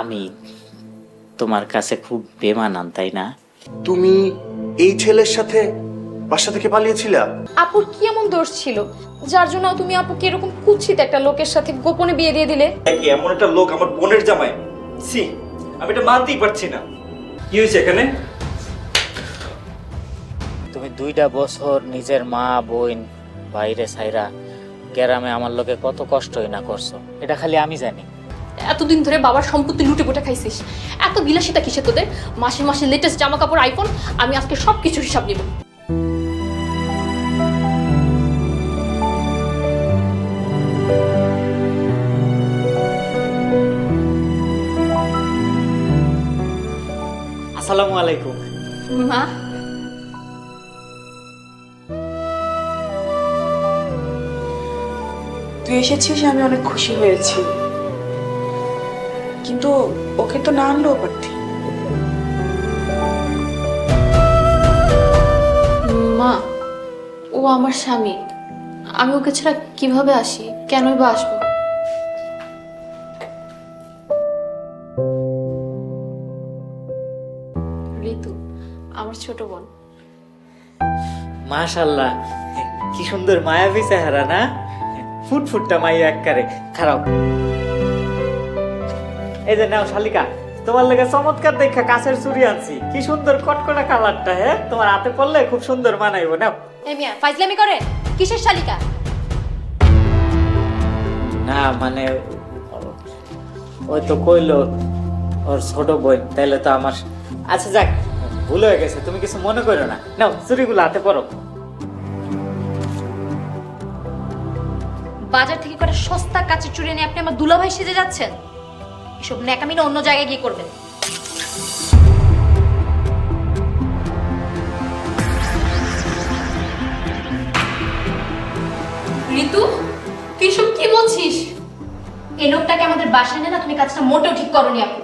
আমি তোমার কাছে খুব বেমানান তাই না? তুমি এই ছেলের সাথে বাসা থেকে পালিয়েছিলা? আপুর কি এমন দোষ ছিল? যার জন্য তুমি আপুকে এরকম কুৎসিত একটা লোকের সাথে গোপনে বিয়ে দিয়ে দিলে? দেখি এমন একটা লোক আমার বোনের জামাই? সি আমি এটা মানতেই পারছি না। কি হয়েছে এখানে? তুমি দুইটা বছর নিজের মা বোন বাইরে সাইরা গ্রামে আমার লোকে কত কষ্টই না করছ? এটা খালি আমি জানি। এতদিন ধরে বাবার সম্পত্তি লুটে পুটে খাইছিস। এত বিলাসিতা কিসে তোদের? মাসে মাসে লেটেস্ট জামা কাপড় আইফোন আমি আজকে সব কিছু হিসাব নিব। আসসালামু আলাইকুম। মা। তুই এসেছিস আমি অনেক খুশি হয়েছি। কিন্তু ওকে তো না আনলেও পারতি। মা ও আমার স্বামী। আমি ওকে ছাড়া কীভাবে আসি? কেনই বা আসব? ঋতু আমার ছোট বোন। মাশাল্লাহ কি সুন্দর মায়াবী চেহারা না? ফুটফুটটা মাইয়া এককারে খারাপ। এই যে নাও শালিকা তোমার লেগে চমৎকার দেখা কাছের চুরি আনছি। কি সুন্দর কটকটা কালারটা হ্যাঁ তোমার হাতে পড়লে খুব সুন্দর মানাইবো নাও। এই মিয়া ফাইজলামি কিসের শালিকা? না মানে ওই তো কইলো ওর ছোট বোন তাইলে তো আমার আচ্ছা যাক ভুল হয়ে গেছে তুমি কিছু মনে করো না। নাও চুরিগুলো হাতে পড়ো। বাজার থেকে কটা সস্তা কাচের চুরি নিয়ে আপনি আমার দুলাভাই সেজে যাচ্ছেন? এসব ন্যাকামিনা অন্য জায়গায় গিয়ে করবেন। ঋতু, তুই সব কি বলছিস? এই লোকটাকে আমাদের বাসায় না তুমি কাজটা মোটেও ঠিক করনি আপু।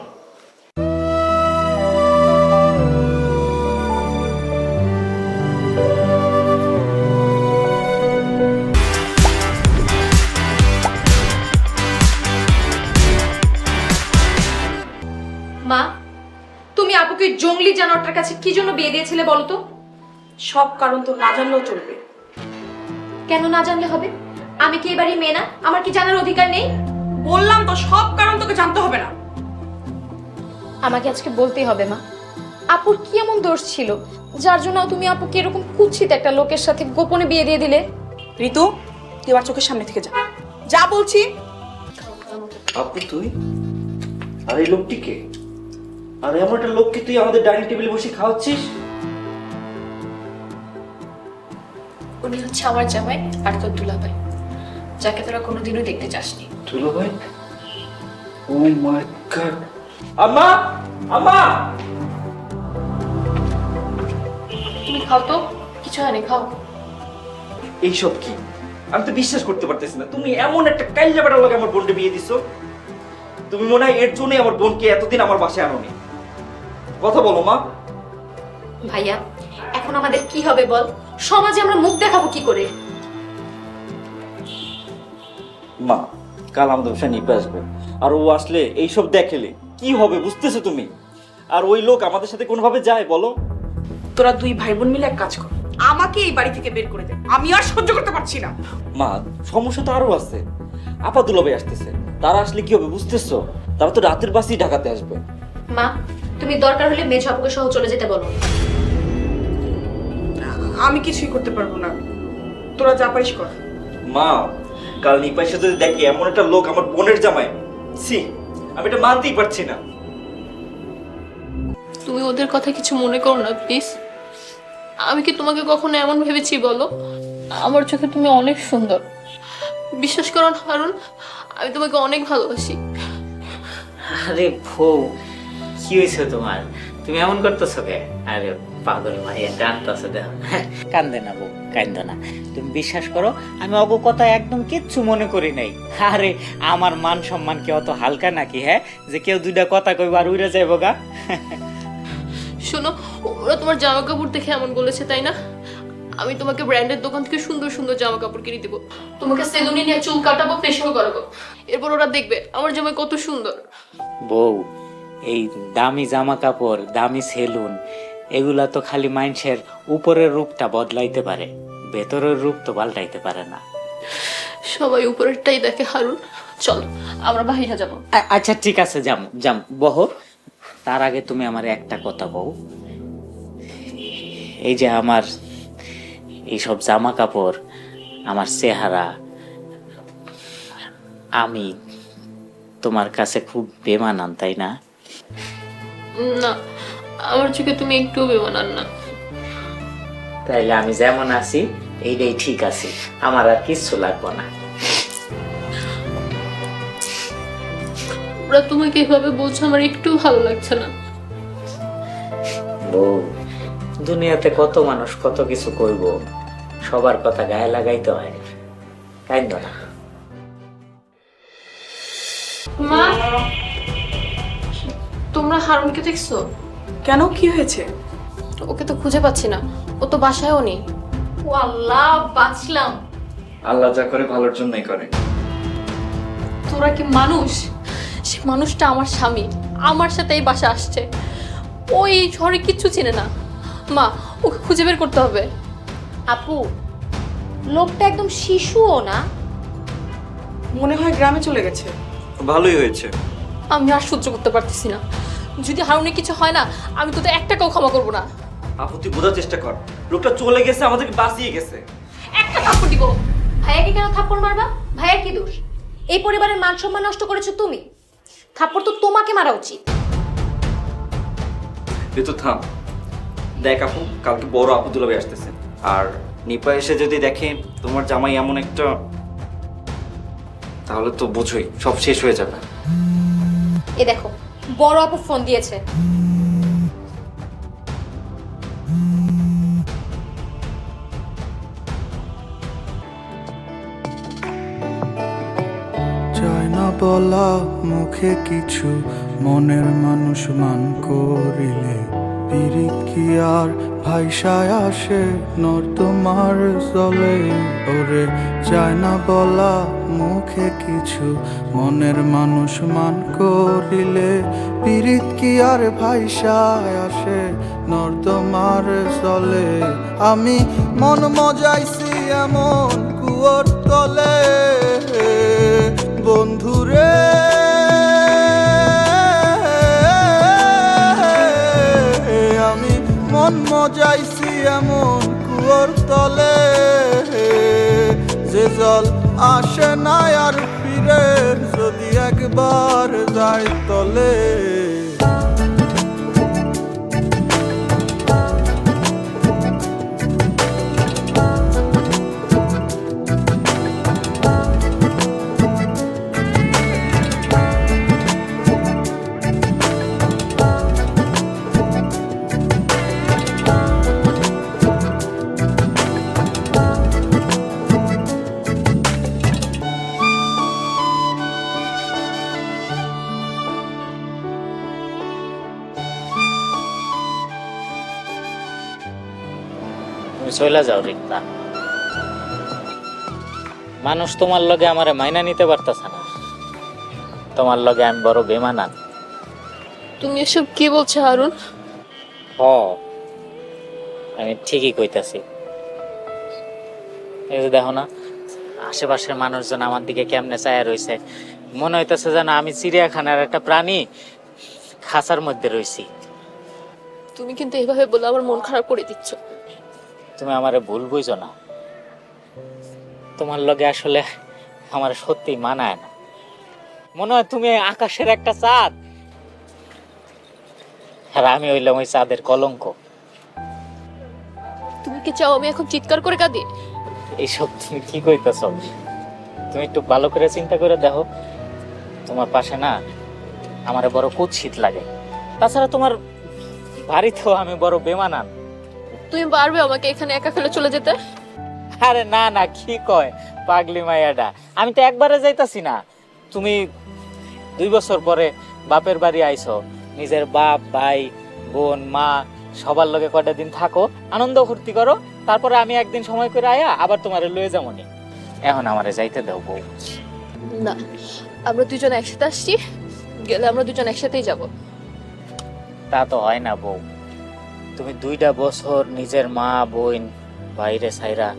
মা তুমি আপুকে জঙ্গলি জানোয়ারটার কাছে কি জন্য বিয়ে দিয়েছিলে বলো তো? সব কারণ তো না জানলেও চলবে। কেন না জানলে হবে? আমি কি এবারই মেয়ে না? আমার কি জানার অধিকার নেই? বললাম তো সব কারণ তোকে জানতে হবে না। আমাকে আজকে বলতেই হবে মা আপুর কি এমন দোষ ছিল? যার জন্য তুমি আপুকে এরকম কুচ্ছিত একটা লোকের সাথে গোপনে বিয়ে দিয়ে দিলে? ঋতু তুই আমার চোখের সামনে থেকে যা। যা বলছি। আপু তুই? আর এই লোকটি কে? আর এমন একটা লোককে তুই আমাদের ডাইনিং টেবিলে বসে খাওয়াচ্ছিস? উনি হচ্ছে আমার জামাই আর তোর দুলাভাই। যাকে তোরা কোনোদিনও দেখতে চাসনি। তুলো ভাই ও মাই গড। আম্মা! আম্মা! তুমি খাও তো। কিছু হয়নি খাও। এইসব কি? আমি তো বিশ্বাস করতে পারতেছি না। তুমি এমন একটা কাইল্লা বেটার লগে আমার বোনকে বিয়ে দিছো। তুমি মনে হয় এর জন্যই আমার বোনকে এতদিন আমার বাসায় আনোনি। কথা বলো মা। ভাইয়া এখন আমাদের কি হবে বল? সমাজে আমরা মুখ দেখাবো কি করে? মা কাল আমাদের বাসায় নিপে আসবে। আর ও আসলে এইসব দেখেলে। কি হবে বুঝতেছো তুমি? আর ওই লোক আমাদের সাথে কোনোভাবে যায় বলো। তোরা দুই ভাই বোন মিলে এক কাজ কর। আমাকে এই বাড়ি থেকে বের করে দে। আমি আর সহ্য করতে পারছি না। মা সমস্যা তো আরও আছে। আপা দুলাভাই আসতেছে। তারা আসলে কি হবে বুঝতেছো? তারা তো রাতের বাসই ঢাকাতে আসবে। মা তুমি দরকার হলে মেজ আপুকে সহ চলে যেতে বলো। আমি কিছুই করতে পারব না। তোরা যা পারিস কর। মা কাল নিপাই সাথে দেখি এমন একটা লোক আমার বোনের জামাই সি আমি এটা মানতেই পারছি না। তুমি ওদের কথা কিছু মনে করো না প্লিজ। আমি কি তোমাকে কখনো এমন ভেবেছি বলো? আমার চোখে তুমি অনেক সুন্দর। বিশ্বাস করো না হারুন আমি তোমাকে অনেক ভালোবাসি। আরে বউ কি হয়েছে তোমার? তুমি এমন করতেছো কে? আরে পাগল ভাইয়া কান্দতেছে দেখো কান্দে না বউ কান্দে না। তুমি বিশ্বাস করো আমি অগো কথা একদম কিচ্ছু মনে করি নাই। আরে আমার মান সম্মান কি অত হালকা নাকি হ্যাঁ? যে কেউ দুইটা কথা কইব আর উড়ে যাইব গা। শোনো ওরা তোমার জামা কাপড় দেখে এমন বলেছে তাই না? আমি তোমাকে ব্র্যান্ডের দোকান থেকে সুন্দর সুন্দর জামা কাপড় কিনে দিব। তোমাকে সেলুনে নিয়ে চুল কাটাবো ফেশিয়াল করাবো এরপর ওরা দেখবে আমার জামাই কত সুন্দর। বউ এই দামি জামা কাপড় দামি সেলুন এগুলা তো খালি মানুষের উপরের রূপটা বদলাইতে পারে ভেতরের রূপ তো পাল্টাইতে পারে না। সবাই উপরেরটাই দেখে হারুন চল আমরা বাহিরে যাব। আচ্ছা ঠিক আছে যাম যাম বহ। তার আগে তুমি আমার একটা কথা বউ। এই যে আমার এইসব জামা কাপড় আমার চেহারা আমি তোমার কাছে খুব বেমানান তাই না? না আমার চোখে তুমি একটুও বেমানান না তাইলে আমি যেমন আছি এইটাই ঠিক আছে। আমার আর কিচ্ছু লাগবে না। ওরা তোমাকে এভাবে বলছো আমার একটু ভালো লাগছে না। বউ দুনিয়াতে কত মানুষ কত কিছু কইব। সবার কথা গায়ে লাগাইতে হয়। কাইন্দ না। তোমরা হারুনকে দেখছ? কেন? কি হয়েছে? ওকে তো খুঁজে পাচ্ছি না। ও তো বাসায়ও নেই। ও আল্লাহ বাঁচলাম। আল্লাহ যা করে ভালোর জন্যই করে। তোরা কি মানুষ? সে মানুষটা আমার স্বামী। আমার সাথে এই বাসা আসছে। ও এই শহরে কিচ্ছু চেনে না। মা ওকে খুঁজে বের করতে হবে। আপু লোকটা একদম শিশুও না? মনে হয় গ্রামে চলে গেছে। ভালোই হয়েছে। আমি আর সহ্য করতে পারতেছি না। যদি হারুনের কিছু হয় না আমি তোদের এক টাকাও ক্ষমা করব না। আপু তুই বোঝার চেষ্টা কর। লোকটা চলে গেছে আমাদেরকে বাঁচিয়ে গেছে। একটা থাপ্পড় দিব। ভাইয়াকে কেন থাপ্পড় মারবা? ভাইয়া কি দোষ? এই পরিবারের মান সম্মান নষ্ট করেছ তুমি? থাপ্পড় তো তোমাকে মারা উচিত। ঋতু থাম। দেখ আপু কালকে বড় আপু দুলাবে আসতেছে। আর নিপা এসে যদি দেখে তোমার জামাই এমন একটা তাহলে তো বোঝোই সব শেষ হয়ে যাবে। এ দেখো বড় আপু ফোন দিয়েছে। বলা মুখে কিছু মনের মানুষ মান করিলে পিরিত কি আর ভাইসায় আসে নর্দমার জলে। ওরে চায় না বলা মুখে কিছু। মনের মানুষ মান করিলে পিরিত কি আর ভাইসায় আসে নর্দমার জলে। আমি মন মজাইছি এমন কুয়োর তলে। বন্ধুরে মজাইছি এমন কুয়োর তলে। যে জল আসে না আর ফিরে যদি একবার যায় তলে। তুমি চলে যাও রিক্তা। মানুষ তোমার লগে আমারে মাইনা নিতে পারতাছে না। তোমার লগে আমি বড় বেমানান তুমি এসব কি বলছো হারুন? হ আমি ঠিকই কইতাছি। এই যে দেখো না আশেপাশের মানুষজন আমার দিকে কেমনে চায়া রইছে। মনে হইতেছে যেন আমি চিড়িয়াখানার একটা প্রাণী খাঁচার মধ্যে রইছি। তুমি কিন্তু এভাবে বলে আমার মন খারাপ করে দিচ্ছ। তুমি আমারে ভুল বুঝো না। তোমার লগে আসলে আমার সত্যি মানায় না। মনে হয় তুমি আকাশের একটা চাঁদ। আর আমি হইলাম ওই চাঁদের কলঙ্ক। তুমি কি চাও আমি এখন চিৎকার করে কাঁদি? এইসব তুমি কি কইতেছ? তুমি একটু ভালো করে চিন্তা করে দেখো। তোমার পাশে না আমার বড় কুৎসিত লাগে। তাছাড়া তোমার বাড়িতেও আমি বড় বেমানান। তুমি পারবে আমাকে এখানে একা ফেলে চলে যেতে? আরে না না কি কয় পাগলি মাইয়াটা? আমি তো একবারে যাইতাছি না। তুমি দুই বছর পরে বাপের বাড়ি আইছো। নিজের বাপ ভাই বোন মা সবার লগে কয়টা দিন থাকো আনন্দ ফুর্তি করো তারপরে আমি একদিন সময় করে আয়া আবার তোমারে লয়ে যাব নি এখন আমারে যাইতে দাও বউ। না আমরা দুজন একসাথে আসছি গেলে আমরা দুজন একসাথেই যাব। তা তো হয় না বউ। তুমি দুইটা বছর নিজের মা বোন বাইরে সাইরা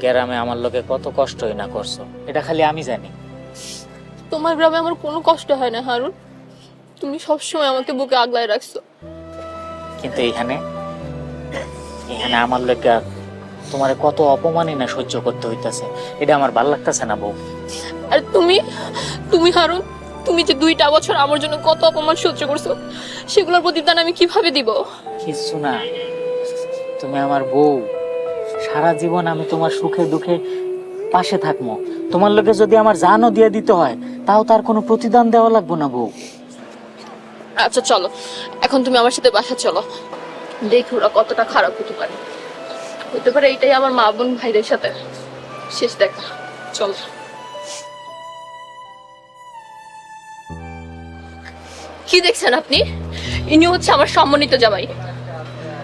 গ্রামে আমার লোকে কত কষ্টই না করছ? এটা খালি আমি জানি। তোমার গ্রামে আমার কোনো কষ্ট হয় না হারুন। তুমি সবসময় আমাকে বুকে আগলায় রাখছো। কিন্তু এখানে এখানে আমার লোকে তোমার কত অপমানই না সহ্য করতে হইতাছে। এটা আমার ভালো লাগতেছে না বউ। আর তুমি তুমি হারুন তুমি যে দুইটা বছর আমার জন্য কত অপমান সহ্য করছ সেগুলোর প্রতিদান আমি কীভাবে দিব? কিছু না। তুমি আমার বউ। সারা জীবন আমি তোমার সুখে দুঃখে পাশে থাকব। তোমার লোকে যদি আমার জানও দিয়ে দিতে হয় তাও তার কোনো প্রতিদান দেওয়া লাগবো না বউ। আচ্ছা চলো। এখন তুমি আমার সাথে বাসা চলো। দেখি ওরা কতটা খারাপ হতে পারে। হতে পারে এইটাই আমার মা বোন ভাইদের সাথে। শেষ দেখা। চলো। কি দেখছেন আপনি? ইনি হচ্ছে আমার সম্মানিত জামাই।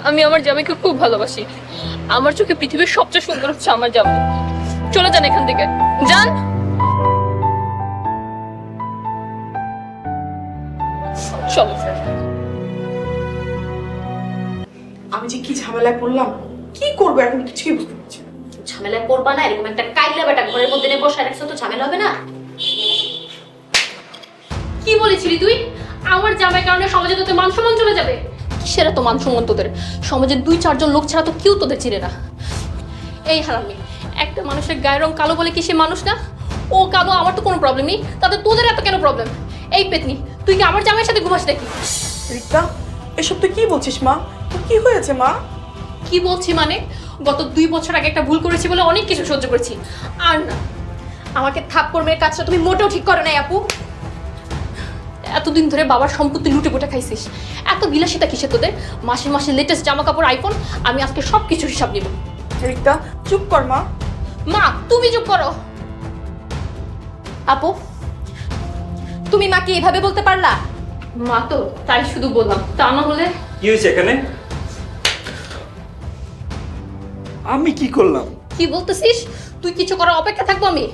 আমি আমার জামাইকে খুব ভালোবাসি। আমার চোখে পৃথিবীর সবচেয়ে সুন্দর হচ্ছে আমার জামাই। চলে যান এখান থেকে। যান! চলো। আমি যে কি ঝামেলায় পড়লাম কি করব এখন কিছুই বুঝতে পারছি না। ঝামেলায় পড়বা না এরকম একটা কাইলা বেটা ঘরের মধ্যে নিয়ে বসে রাখছো তো ঝামেলা হবে না? কি বলেছিলি তুই? আমার জামাই কারণে সমাজে তোদের মান সম্মান চলে যাবে। কিসের এত মান সম্মান তোদের? সমাজের দুই চারজন লোক ছাড়া তো কেউ তোদের চিনে না। এই হারামি একটা মানুষের গায়ের রং কালো বলে কি সে মানুষ না? ও কালো আমার তো কোনো প্রবলেম নেই। তাতে তোদের এত কেন প্রবলেম এই পেতনি তুই কি আমার জামাইয়ের সাথে ঘুমাস নাকি? রিক্তা এসব তুই কি বলছিস মা? তোর কি হয়েছে মা? কি বলছি মানে? গত দুই বছর আগে একটা ভুল করেছি বলে অনেক কিছু সহ্য করেছি। আর না আমাকে থাপ্পড় মেরে কাজটা তুমি মোটেও ঠিক করো নাই আপু। এতদিন ধরে বাবার সম্পত্তি লুটে পুটে খাইছিস। এত বিলাসিতা কিসে তোদের? মাসে মাসে লেটেস্ট জামা কাপড় আইফোন আমি আজকে সব কিছুর হিসাব নিব। রিক্তা চুপ কর মা। মা তুমি চুপ করো। আপু তুমি মাকে এভাবে বলতে পারলা? মা তো তাই শুধু বললাম তা না হলে? কি হয়েছে এখানে? আমি কি করলাম? কি বলতেছিস? তুই কিছু করার অপেক্ষা থাকব আমি?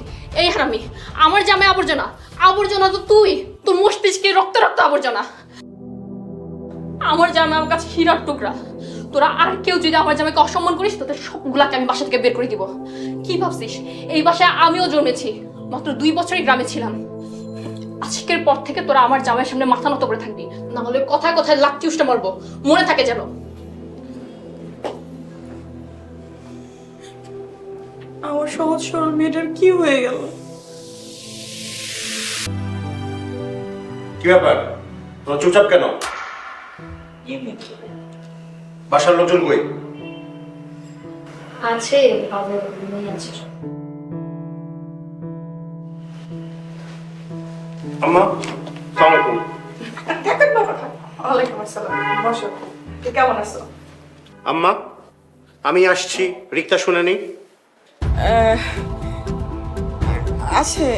এই হারামি আমার জামে আবর্জনা। আবর্জনা তো তুই। তোর মস্তিষ্কে রক্ত রক্ত আবর্জনা। আমার জামে আমার কাছে হীরার টুকরা। তোরা আর কেউ যদি আমার জামাইকে অসম্মান করিস, তোদের সবগুলাকে আমি বাসা থেকে বের করে দিব। কি ভাবছিস? এই বাসায় আমিও জন্মেছি। মাত্র দুই বছরই গ্রামে ছিলাম। আজকের পর থেকে তোরা আমার জামাইয়ের সামনে মাথা নত করে থাকবি। না হলে কথায় কথায় লাত্তি উষ্টা মারবো। মনে থাকে যেন। আমার সহজ সরল মেয়েটার কি হয়ে গেল? কি ব্যাপার? তোমরা চুপচাপ কেন? বাসার লোকজন কই? আছে বাবা আছে। আম্মা সালাম আলাইকুম থাক থাক ওয়ালাইকুম আসসালাম বসো। কেমন আছো? আম্মা আমি আসছি রিক্তা শুনেনি আছে।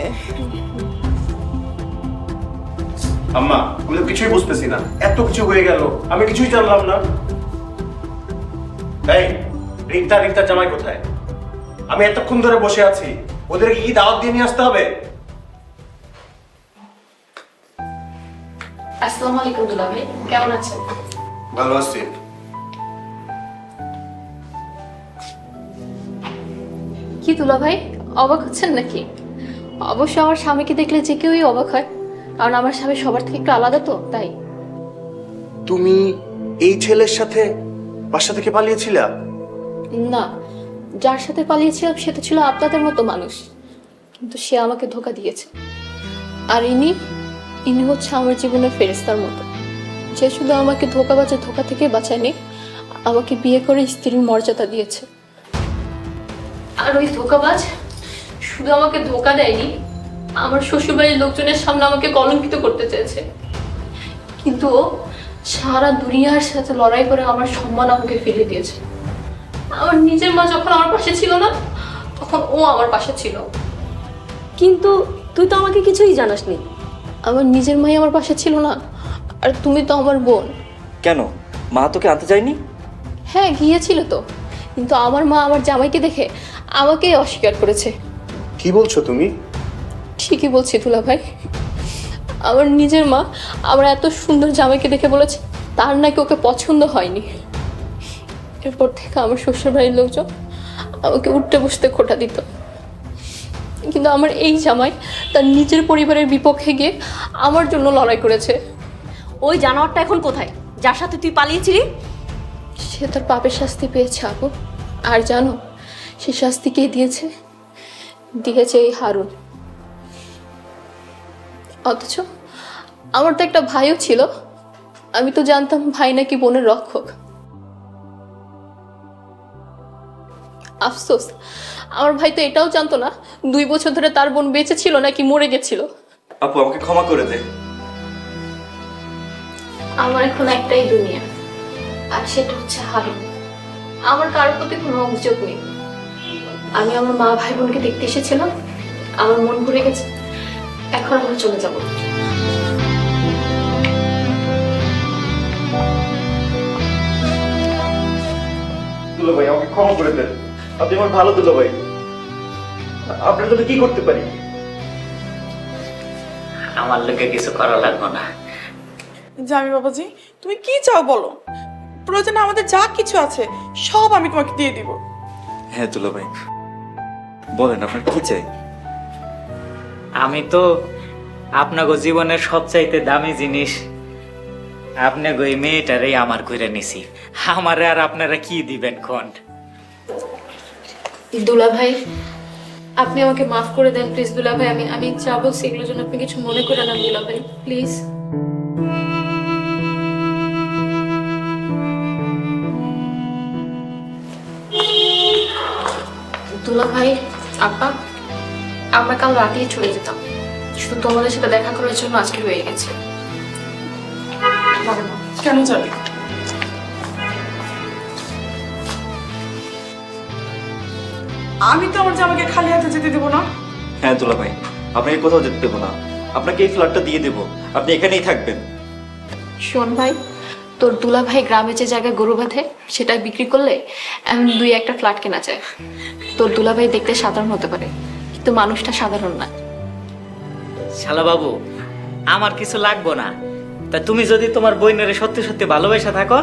আম্মা আমি তো কিছুই বুঝতেছি না। এত কিছু হয়ে গেল আমি কিছুই জানলাম না। এই রিক্তা রিক্তা জামাই কোথায়? আমি এতক্ষণ ধরে বসে আছি ওদেরকে কি দাওয়াত দিয়ে নিয়ে আসতে হবে? আসসালামু আলাইকুম দুলা ভাই কেমন আছেন? ভালো আছি। কি দুলা ভাই অবাক হচ্ছেন নাকি? অবশ্য আমার স্বামীকে দেখলে যে কেউই অবাক হয়। কারণ আমার স্বামী সবার থেকে একটু আলাদা তো তাই। তুমি এই ছেলের সাথে বাসা থেকে পালিয়েছিলা? না যার সাথে পালিয়েছিলাম সে তো ছিল আপনাদের মতো মানুষ কিন্তু সে আমাকে ধোকা দিয়েছে। আর ইনি ইনি হচ্ছে আমার জীবনের ফেরেস্তার মতো। সে শুধু আমাকে ধোকাবাজের ধোকা থেকে বাঁচায়নি আমাকে বিয়ে করে স্ত্রীর মর্যাদা দিয়েছে। আর ওই ধোকাবাজ শুধু আমাকে ধোকা দেয়নি আমার শ্বশুরবাড়ির লোকজনের সামনে আমাকে কলঙ্কিত করতে চেয়েছে। কিন্তু ও সারা দুনিয়ার সাথে লড়াই করে আমার সম্মান আমাকে ফিরে দিয়েছে। আমার নিজের মা যখন আমার পাশে ছিল না তখন ও আমার পাশে ছিল। কিন্তু তুই তো আমাকে কিছুই জানাসনি। আমার নিজের মাই আমার পাশে ছিল না আর তুমি তো আমার বোন। কেন? মা তোকে আনতে যায়নি হ্যাঁ গিয়েছিল তো। কিন্তু আমার মা আমার জামাইকে দেখে আমাকেই অস্বীকার করেছে। কি বলছো তুমি? ঠিকই বলছি তুলা ভাই। আমার নিজের মা আমার এত সুন্দর জামাইকে দেখে বলেছে তার নাকি ওকে পছন্দ হয়নি। এরপর থেকে আমার শ্বশুর বাড়ির লোকজন আমাকে উঠতে বসতে খোটা দিত। কিন্তু আমার এই জামাই তার নিজের পরিবারের বিপক্ষে গিয়ে আমার জন্য লড়াই করেছে। ওই জানোয়ারটা এখন কোথায়? যার সাথে তুই পালিয়েছিলি? সে তার পাপের শাস্তি পেয়েছে আপু। আর জানো সে শাস্তি কে দিয়েছে? দিয়েছে এই হারুন। অথচ আমার তো একটা ভাইও ছিল। আমি তো জানতাম ভাই নাকি বোনের রক্ষক। আফসোস আমার ভাই তো এটাও জানতো না দুই বছর ধরে তার বোন বেঁচে ছিল নাকি মরে গেছিল। আপু আমাকে ক্ষমা করে দে। আমার এখন একটাই দুনিয়া আর সেটা হচ্ছে হারুন। আমার কারোর প্রতি কোনো অভিযোগ নেই। আমি আমার মা ভাই বোনকে দেখতে এসেছিলাম আমার মন ভরে গেছে। এখন আমরা চলে যাব। দুলো ভাই আমাকে ক্ষমা করে দেন। আপনি আমার ভালো দুলো ভাই। আপনার জন্য কি করতে পারি? আমার লোকে কিছু করা লাগবে না। জামি বাবাজি তুমি কি চাও বলো? প্রয়োজনে আমাদের যা কিছু আছে সব আমি তোমাকে দিয়ে দিব। হ্যাঁ দুলো ভাই। বলেন আপনার কি চাই? আমি তো আপনাগো জীবনের সবচাইতে দামি জিনিস। আপনাগো এই মেয়েটারই আমার করে নিছি। আমারে আর আপনারা কি দিবেন কোন দুলা ভাই, আপনি আমাকে মাফ করে দেন, প্লিজ দুলা ভাই, আমি আমি যা বলছি এগুলোর জন্য আপনি কিছু মনে করে নেন দুলা ভাই, প্লিজ। দুলা ভাই, আপা? আমরা কাল রাতেই চলে যেতাম। শুধু তোমাদের সাথে দেখা করার জন্য আজকে হয়ে গেছে। কেন যাবে? আমি তো আমার জামাকে খালি হাতে যেতে দেবো না। হ্যাঁ দুলা ভাই আপনাকে কোথাও যেতে দেবো না। আপনাকে এই ফ্ল্যাটটা দিয়ে দেবো। আপনি এখানেই থাকবেন। শোন ভাই তোর দুলা ভাই গ্রামে যে জায়গায় গরু বাঁধে সেটা বিক্রি করলে এমন দুই একটা ফ্ল্যাট কেনা যায়। তোর দুলা ভাই দেখতে সাধারণ হতে পারে। কিন্তু মানুষটা সাধারণ না। শালা বাবু, আমার কিছু লাগবো না। তা তুমি যদি তোমার বইনের সত্যি সত্যি ভালোবাসা থাকো,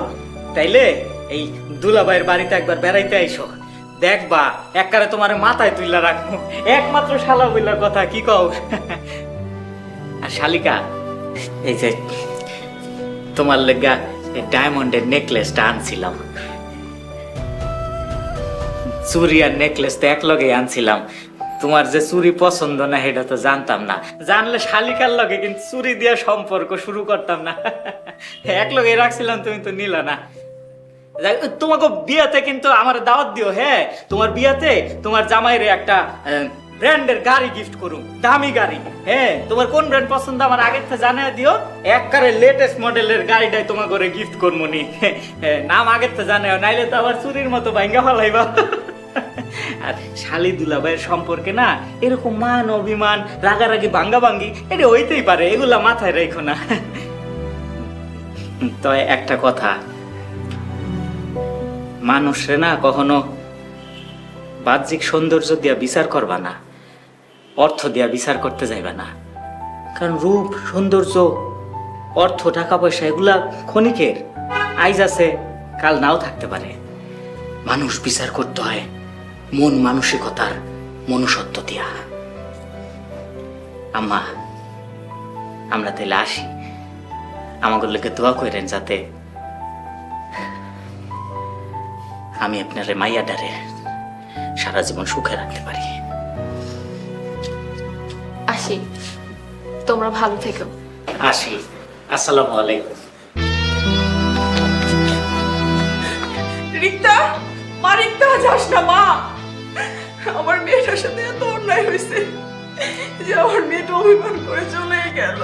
তাইলে এই দুলাভাইয়ের বাড়িতে একবার বেড়াইতে আইসো। দেখবা একবারে তোমার মাথায় তুইলা রাখব। একমাত্র শালা বইলার কথা, কি কও? আর শালিকা, এই যে তোমার লেগা ডায়মন্ডের নেকলেসটা আনছিলাম। চুরি আর নেকলেস তো এক লগে আনছিলাম। তোমার যে চুরি পছন্দ না, সেটা তো জানতাম না। জানলে শালিকার লগে কিন্তু চুরি দিয়ে সম্পর্ক শুরু করতাম না। এক লগে রাখছিলাম, তুমি তো নিলা না। তোমাকে বিয়াতে কিন্তু আমার দাওয়াত দিও হ্যাঁ? তোমার বিয়াতে তোমার জামাইরে একটা ব্র্যান্ডের গাড়ি গিফট করুম, দামি গাড়ি হ্যাঁ? তোমার কোন ব্র্যান্ড পছন্দ আমার আগের থেকে জানিয়ে দিও। একবারে লেটেস্ট মডেলের গাড়িটাই তোমাকে গিফট করব নি নাম আগের থেকে জানাও নাইলে তো আবার চুরির মতো ভাঙ্গা ফেলাইবা। আর শালি দুলাভাইয়ের সম্পর্কে না এরকম মান অভিমান, রাগারাগি ভাঙ্গা ভাঙ্গি এটা হইতেই পারে, এগুলা মাথায় রেখো না। তো একটা কথা, মানুষরে না কখনো বাহ্যিক সৌন্দর্য দিয়া বিচার করবা না, অর্থ দিয়া বিচার করতে যাইবা না। কারণ রূপ, সৌন্দর্য, অর্থ, টাকা, পয়সা, এগুলা ক্ষণিকের আইজ আছে, কাল নাও থাকতে পারে। মানুষ বিচার করতে হয়। মন মানসিকতার মনুষ্যত্ব দিয়া। আম্মা আমরা তাইলে আসি। আমাদের লোকে দোয়া করেন যাতে আমি আপনার মাইয়া ডারে সারা জীবন সুখে রাখতে পারি। আসি। তোমরা ভালো থেকো। আসি। আসসালামু আলাইকুম। রিক্তা মা রিক্তা যাস না মা। আমার মেয়েটার সাথে এত অন্যায় হয়েছে যে আমার মেয়েটা অভিমান করে চলেই গেল।